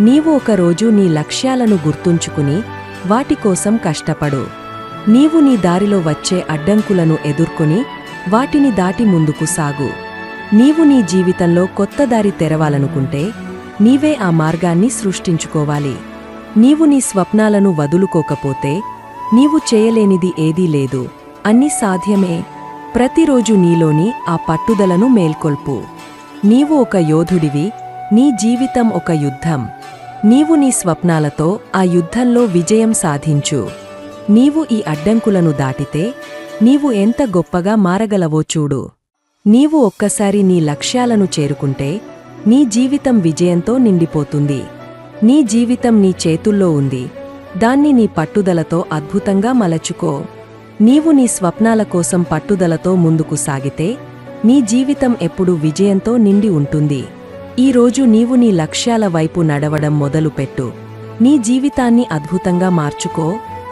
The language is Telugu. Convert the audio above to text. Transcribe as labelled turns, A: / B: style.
A: నీవు ఒకరోజు నీ లక్ష్యాలను గుర్తుంచుకుని వాటి కోసం కష్టపడు. నీవు నీ దారిలో వచ్చే అడ్డంకులను ఎదుర్కొని వాటిని దాటి ముందుకు సాగు. నీవు నీ జీవితంలో కొత్త దారి తెరవాలనుకుంటే నీవే ఆ మార్గాన్ని సృష్టించుకోవాలి. నీవు నీ స్వప్నాలను వదులుకోకపోతే నీవు చేయలేనిది ఏదీ లేదు. అన్ని సాధ్యమే. ప్రతిరోజు నీలోని ఆ పట్టుదలను మేల్కొల్పు. నీవు ఒక యోధుడివి నీ జీవితం ఒక యుద్ధం. నీవు నీ స్వప్నాలతో ఆ యుద్ధంలో విజయం సాధించు. నీవు ఈ అడ్డంకులను దాటితే నీవు ఎంత గొప్పగా మారగలవో చూడు. నీవు ఒక్కసారి నీ లక్ష్యాలను చేరుకుంటే నీ జీవితం విజయంతో నిండిపోతుంది. నీ జీవితం నీ చేతుల్లో ఉంది. దాన్ని నీ పట్టుదలతో అద్భుతంగా మలచుకో. నీవు నీ స్వప్నాల కోసం పట్టుదలతో ముందుకు సాగితే నీ జీవితం ఎప్పుడూ విజయంతో నిండి ఉంటుంది. ఈ రోజు నీవు నీ లక్ష్యాల వైపు నడవడం మొదలుపెట్టు. నీ జీవితాన్ని అద్భుతంగా మార్చుకో.